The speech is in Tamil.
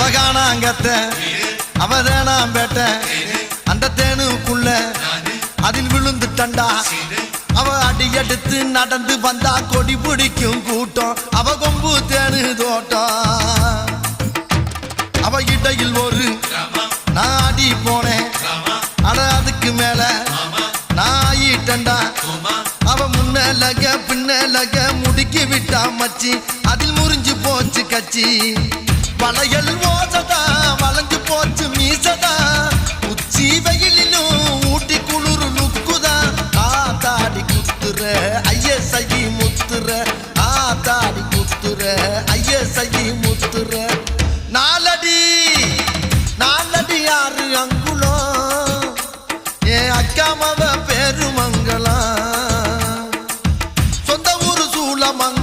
அவகான அங்கத்த அவ பேட்ட அந்த தேனுக்குள்ள அதில் விழுந்துட்டண்டா. அவ அடி எடுத்து நடந்து வந்தா கொடி பிடிக்கும் கூட்டம். அவ கொம்பு தேனு தோட்டம். அவ இடையில் ஒரு நான் அடி போனேன். அட அதுக்கு மேல நான் ஆயிட்டண்டா. அவ முன்னலக பின்னலக முடுக்கி விட்டா மச்சி. அதில் முறிஞ்சு போச்சு கச்சி. வளையல் ஐஎஸ்ஐ முத்துற ஆத்தாடி முத்துற ஐஎஸ்ஐ முத்துற. நாலடி நாலடி ஆறு அங்குளம் என் அக்காமவ பெருமங்கலம் சொந்த ஊரு சூழமங்க